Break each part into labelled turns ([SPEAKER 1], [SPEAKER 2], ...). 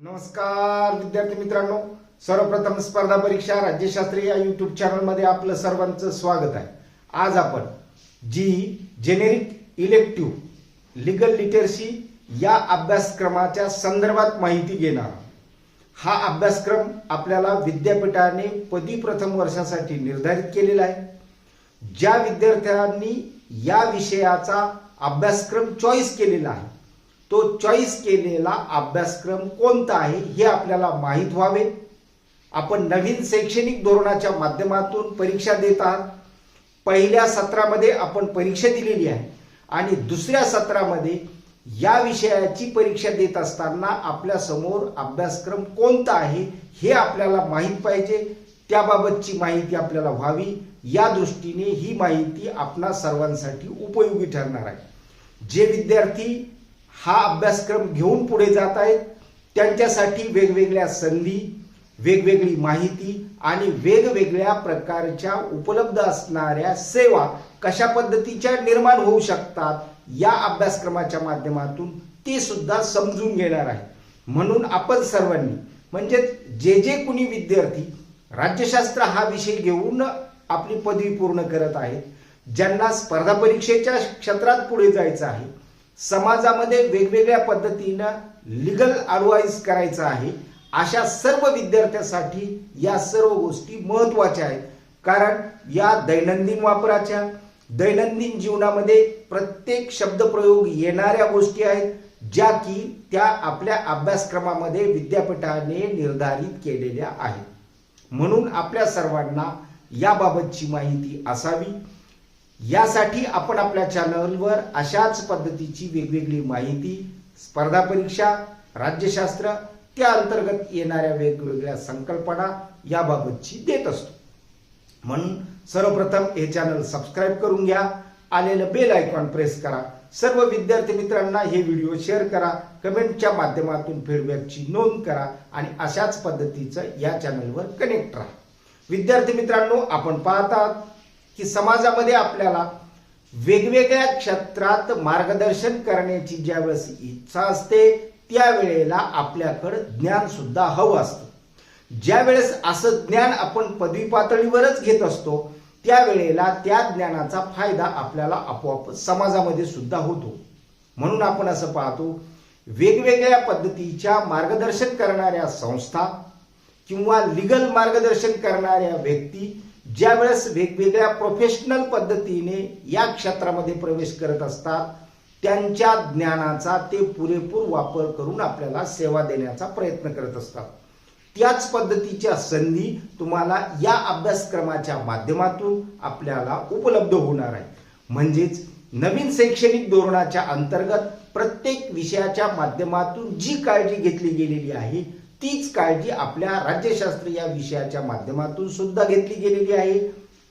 [SPEAKER 1] नमस्कार विद्यार्थी मित्रांनो. सर्वप्रथम स्पर्धा परीक्षा राज्यशास्त्री या युट्यूब चॅनलमध्ये आपलं सर्वांचं स्वागत आहे. आज आपण G generic elective legal literacy या अभ्यासक्रमाच्या संदर्भात माहिती घेणार हा अभ्यासक्रम आपल्याला विद्यापीठाने पदी प्रथम वर्षासाठी निर्धारित केलेला आहे. ज्या विद्यार्थ्यांनी या विषयाचा अभ्यासक्रम चॉईस केलेला आहे तो चॉईस केलेला अभ्यासक्रम कोणता आहे हे आपल्याला माहीत व्हावे. आपण नवीन शैक्षणिक धोरणाच्या माध्यमातून परीक्षा देत आहात. पहिल्या सत्रामध्ये आपण परीक्षा दिलेली आहे. आणि दुसऱ्या सत्रामध्ये या विषयाची परीक्षा देत असताना आपल्यासमोर अभ्यासक्रम कोणता आहे हे आपल्याला माहीत पाहिजे. त्याबाबतची माहिती आपल्याला व्हावी. या दृष्टीने ही माहिती आपणा सर्वांसाठी उपयोगी ठरणार आहे. जे विद्यार्थी हा अभ्यासक्रम घेऊन पुढे जात आहेत. त्यांच्यासाठी वेगवेगळ्या संधी वेगवेगळी माहिती आणि वेगवेगळ्या प्रकारच्या उपलब्ध असणाऱ्या सेवा कशा पद्धतीच्या निर्माण होऊ शकतात या अभ्यासक्रमाच्या माध्यमातून ते सुद्धा समजून घेणार आहे म्हणून आपण सर्वांनी म्हणजे जे जे कुणी विद्यार्थी राज्यशास्त्र हा विषय घेऊन आपली पदवी पूर्ण करत आहेत ज्यांना स्पर्धा परीक्षेच्या क्षेत्रात पुढे जायचं आहे समाजामध्ये वेगवेगळ्या पद्धतीनं लिगल ॲडवाईज करायचं आहे. अशा सर्व विद्यार्थ्यांसाठी या सर्व गोष्टी महत्त्वाच्या आहेत. कारण या दैनंदिन वापराच्या दैनंदिन जीवनामध्ये प्रत्येक शब्दप्रयोग येणाऱ्या गोष्टी आहेत ज्या की त्या आपल्या अभ्यासक्रमामध्ये विद्यापीठाने निर्धारित केलेल्या आहेत. म्हणून आपल्या सर्वांना याबाबतची माहिती असावी. यासाठी आपण आपल्या चॅनलवर अशाच पद्धतीची वेगवेगळी माहिती स्पर्धा परीक्षा राज्यशास्त्र त्या अंतर्गत येणाऱ्या वेगवेगळ्या संकल्पना याबाबतची देत असतो. म्हणून सर्वप्रथम हे चॅनल सबस्क्राईब करून घ्या आलेलं बेल आयकॉन प्रेस करा सर्व विद्यार्थी मित्रांना हे व्हिडिओ शेअर करा कमेंटच्या माध्यमातून फीडबॅकची नोंद करा आणि अशाच पद्धतीचं या चॅनलवर कनेक्ट राहा. विद्यार्थी मित्रांनो आपण पाहतात की समाजामध्ये आपल्याला वेगवेगळ्या क्षेत्रात मार्गदर्शन करण्याची ज्यावेळेस इच्छा असते त्यावेळेला आपल्याकडं ज्ञान सुद्धा हवं असतं. ज्या वेळेस असं ज्ञान आपण पदवी पातळीवरच घेत असतो त्यावेळेला त्या ज्ञानाचा फायदा आपल्याला आपोआप समाजामध्ये सुद्धा होतो. म्हणून आपण असं पाहतो वेगवेगळ्या पद्धतीच्या मार्गदर्शन करणाऱ्या संस्था किंवा लिगल मार्गदर्शन करणाऱ्या व्यक्ती ज्या वेळेस वेगवेगळ्या प्रोफेशनल पद्धतीने या क्षेत्रामध्ये प्रवेश करत असतात त्यांच्या ज्ञानाचा ते पुरेपूर वापर करून आपल्याला सेवा देण्याचा प्रयत्न करत असतात. त्याच पद्धतीच्या संधी तुम्हाला या अभ्यासक्रमाच्या माध्यमातून आपल्याला उपलब्ध होणार आहे. म्हणजेच नवीन शैक्षणिक धोरणाच्या अंतर्गत प्रत्येक विषयाच्या माध्यमातून जी काळजी घेतली गेलेली आहे तीच काळजी आपल्या राज्यशास्त्र या विषयाच्या माध्यमातून सुद्धा घेतली गेलेली आहे.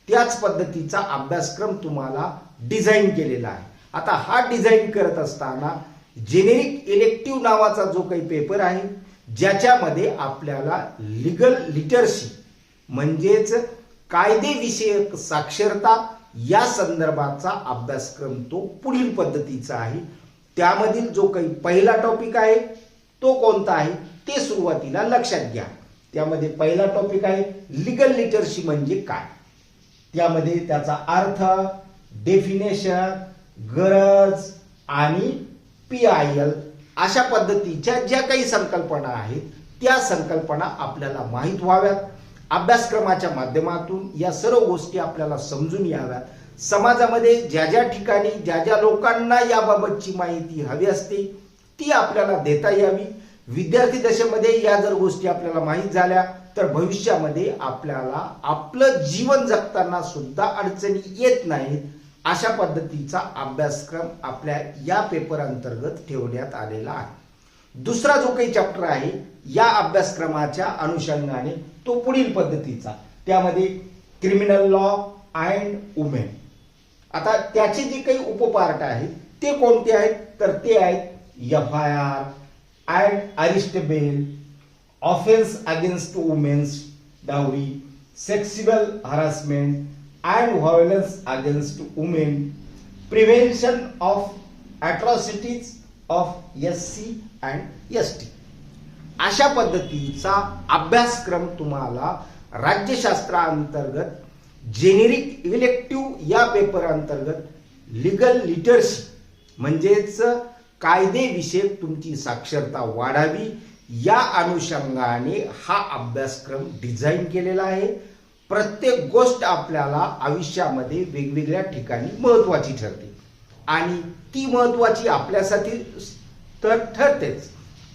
[SPEAKER 1] त्याच पद्धतीचा अभ्यासक्रम तुम्हाला डिझाईन केलेला आहे. आता हा डिझाईन करत असताना जेनेरिक इलेक्टिव्ह नावाचा जो काही पेपर आहे ज्याच्यामध्ये आपल्याला लिगल लिटरसी म्हणजेच कायदेविषयक साक्षरता या संदर्भाचा अभ्यासक्रम तो पुढील पद्धतीचा आहे. त्यामधील जो काही पहिला टॉपिक आहे तो कोणता आहे? ते सुरुवातीला लक्षात घ्या. त्यामध्ये पहिला टॉपिक आहे लिगल लिटरशी म्हणजे काय? त्यामध्ये त्याचा अर्थ डेफिनेशन गरज आणि पी आय एल अशा पद्धतीच्या ज्या काही संकल्पना आहेत त्या संकल्पना आपल्याला माहीत व्हाव्यात. अभ्यासक्रमाच्या माध्यमातून या सर्व गोष्टी आपल्याला समजून याव्यात. समाजामध्ये ज्या ज्या ठिकाणी ज्या ज्या लोकांना याबाबतची माहिती हवी असते ती आपल्याला देता यावी. विद्यार्थी दशेमध्ये या जर गोष्टी आपल्याला माहीत झाल्या तर भविष्यामध्ये आपल्याला आपलं जीवन जगताना सुद्धा अडचणी येत नाहीत अशा पद्धतीचा अभ्यासक्रम आपल्या या पेपर अंतर्गत ठेवण्यात आलेला आहे. दुसरा जो काही चॅप्टर आहे या अभ्यासक्रमाच्या अनुषंगाने तो पुढील पद्धतीचा त्यामध्ये क्रिमिनल लॉ अँड वुमेन आता त्याचे जे काही उपपार्ट आहेत ते कोणते आहेत? तर ते आहेत F I R and arrestable offence against women's dowry sexual harassment and violence against women prevention of atrocities of SC C and S T अशा पद्धतीचा अभ्यासक्रम तुम्हाला राज्यशास्त्राअंतर्गत जेनेरिक इलेक्टिव्ह या पेपर अंतर्गत लिगल लिटरशिप म्हणजेच कायदेविषयक तुमची साक्षरता वाढावी. या अनुषंगाने हा अभ्यासक्रम डिझाईन केलेला आहे. प्रत्येक गोष्ट आपल्याला आयुष्यामध्ये वेगवेगळ्या ठिकाणी महत्वाची ठरते. आणि ती महत्वाची आपल्यासाठी तर ठरतेच.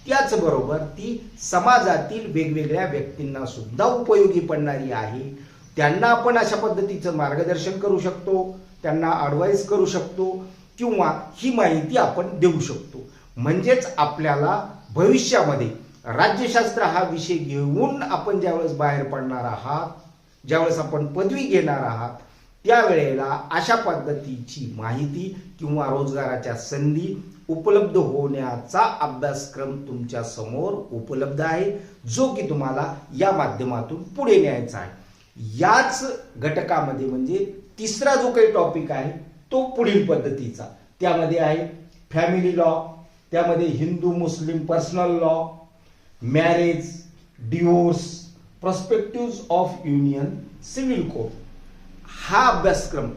[SPEAKER 1] त्याचबरोबर ती समाजातील वेगवेगळ्या व्यक्तींना सुद्धा उपयोगी पडणारी आहे. त्यांना आपण अशा पद्धतीचं मार्गदर्शन करू शकतो. त्यांना अडवाईस करू शकतो. किंवा ही माहिती आपण देऊ शकतो. म्हणजेच आपल्याला भविष्यामध्ये राज्यशास्त्र हा विषय घेऊन आपण ज्यावेळेस बाहेर पडणार आहात ज्यावेळेस आपण पदवी घेणार आहात त्यावेळेला अशा पद्धतीची माहिती किंवा रोजगाराच्या संधी उपलब्ध होण्याचा अभ्यासक्रम तुमच्यासमोर उपलब्ध आहे जो की तुम्हाला या माध्यमातून पुढे न्यायचा आहे. याच घटकामध्ये म्हणजे तिसरा जो काही टॉपिक आहे तो पुढील पद्धतीचा. त्यामध्ये आहे फॅमिली लॉ त्यामध्ये Hindu Muslim personal law marriage divorce prospective of union civil code हा अभ्यासक्रम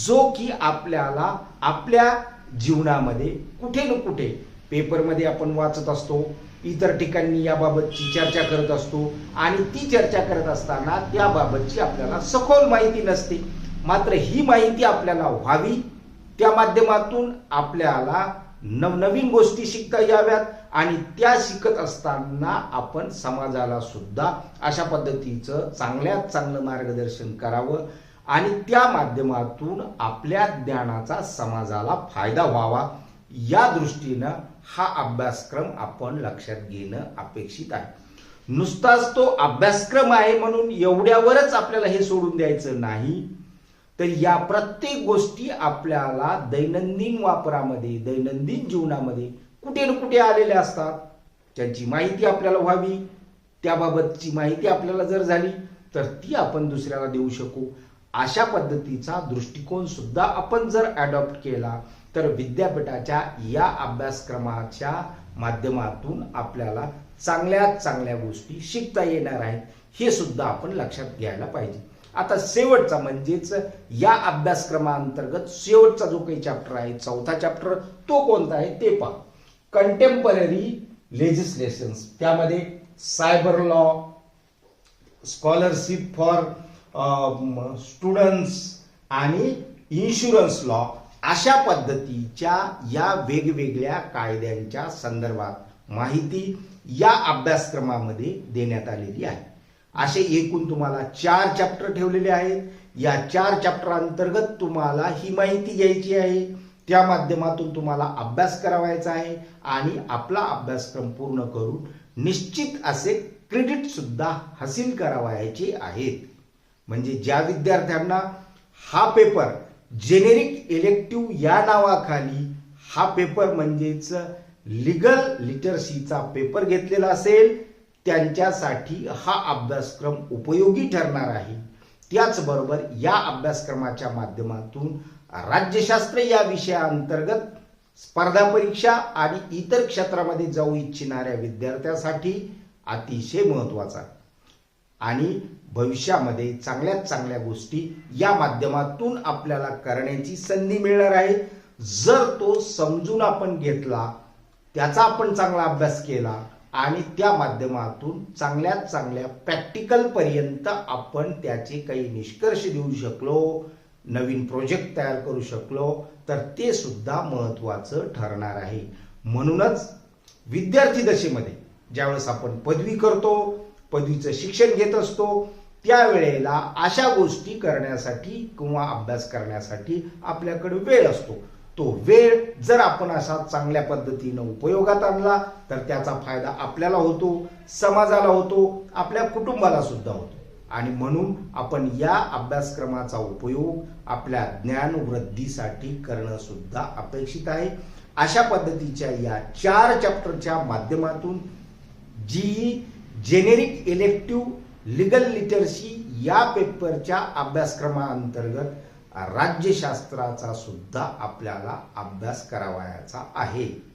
[SPEAKER 1] जो की आपल्याला आपल्या जीवनामध्ये कुठे न कुठे पेपरमध्ये आपण वाचत असतो इतर ठिकाणी याबाबतची चर्चा करत असतो आणि ती चर्चा करत असताना त्याबाबतची आपल्याला सखोल माहिती नसते. मात्र ही माहिती आपल्याला व्हावी. त्या माध्यमातून आपल्याला नवनवीन गोष्टी शिकता याव्यात आणि त्या शिकत असताना आपण समाजाला सुद्धा अशा पद्धतीचं चांगल्यात चांगलं मार्गदर्शन करावं आणि त्या माध्यमातून आपल्या ज्ञानाचा समाजाला फायदा व्हावा. या दृष्टीनं हा अभ्यासक्रम आपण लक्षात घेणं अपेक्षित आहे. नुसताच तो अभ्यासक्रम आहे म्हणून एवढ्यावरच आपल्याला हे सोडून द्यायचं नाही. तर या प्रत्येक गोष्टी आपल्याला दैनंदिन वापरामध्ये दैनंदिन जीवनामध्ये कुठे ना कुठे आलेल्या असतात. त्यांची माहिती आपल्याला व्हावी त्याबाबतची माहिती आपल्याला जर झाली तर ती आपण दुसऱ्याला देऊ शकू. अशा पद्धतीचा दृष्टिकोन सुद्धा आपण जर अडॉप्ट केला तर विद्यापीठाच्या या अभ्यासक्रमाच्या माध्यमातून आपल्याला चांगल्यात चांगल्या गोष्टी शिकता येणार आहेत. हे सुद्धा आपण लक्षात घ्यायला पाहिजे. आता शेवटचा म्हणजेच या अभ्यासक्रमाअंतर्गत शेवटचा जो काही चॅप्टर आहे चौथा चॅप्टर तो कोणता आहे ते पहा. कंटेम्पररी लेजिस्लेशन्स त्यामध्ये cyber law scholarship for students आणि इन्शुरन्स लॉ अशा पद्धतीच्या या वेगवेगळ्या कायद्यांच्या संदर्भात माहिती या अभ्यासक्रमामध्ये देण्यात आलेली आहे. असे एकूण तुम्हाला चार चॅप्टर ठेवलेले आहेत. या चार चॅप्टर अंतर्गत तुम्हाला ही माहिती घ्यायची आहे. त्या माध्यमातून तुम्हाला अभ्यास करावायचा आहे आणि आपला अभ्यासक्रम पूर्ण करून निश्चित असे क्रेडिट सुद्धा हासिल करावायचे आहेत. म्हणजे ज्या विद्यार्थ्यांना हा पेपर जेनेरिक इलेक्टिव्ह या नावाखाली हा पेपर म्हणजेच लिगल लिटरसीचा पेपर घेतलेला असेल त्यांच्यासाठी हा अभ्यासक्रम उपयोगी ठरणार आहे. त्याचबरोबर या अभ्यासक्रमाच्या माध्यमातून राज्यशास्त्र या विषयाअंतर्गत स्पर्धा परीक्षा आणि इतर क्षेत्रामध्ये जाऊ इच्छिणाऱ्या विद्यार्थ्यासाठी अतिशय महत्त्वाचा आणि भविष्यामध्ये चांगल्यात चांगल्या गोष्टी या माध्यमातून आपल्याला करण्याची संधी मिळणार आहे. जर तो समजून आपण घेतला त्याचा आपण चांगला अभ्यास केला आणि त्या माध्यमातून चांगल्यात चांगल्या प्रॅक्टिकल पर्यंत आपण त्याचे काही निष्कर्ष देऊ शकलो नवीन प्रोजेक्ट तयार करू शकलो तर ते सुद्धा महत्वाचं ठरणार आहे. म्हणूनच विद्यार्थी दशेमध्ये ज्यावेळेस आपण पदवी करतो पदवीचं शिक्षण घेत असतो त्यावेळेला अशा गोष्टी करण्यासाठी किंवा अभ्यास करण्यासाठी आपल्याकडे वेळ असतो. तो वेळ जर आपण असा चांगल्या पद्धतीनं उपयोगात आणला तर त्याचा फायदा आपल्याला होतो समाजाला होतो आपल्या कुटुंबाला सुद्धा होतो. आणि म्हणून आपण या अभ्यासक्रमाचा उपयोग आपल्या ज्ञानवृद्धीसाठी करणं सुद्धा अपेक्षित आहे. अशा पद्धतीच्या या चार चॅप्टरच्या माध्यमातून G generic elective legal literacy या पेपरच्या अभ्यासक्रमाअंतर्गत राज्यशास्त्राचा सुद्धा आपल्याला अभ्यास करावायचा आहे.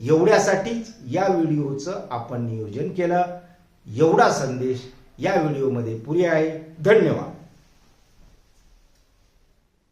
[SPEAKER 1] एवढ्यासाठीच या व्हिडिओचं आपण नियोजन केलं. एवढा संदेश या व्हिडिओमध्ये पुरे आहे. धन्यवाद.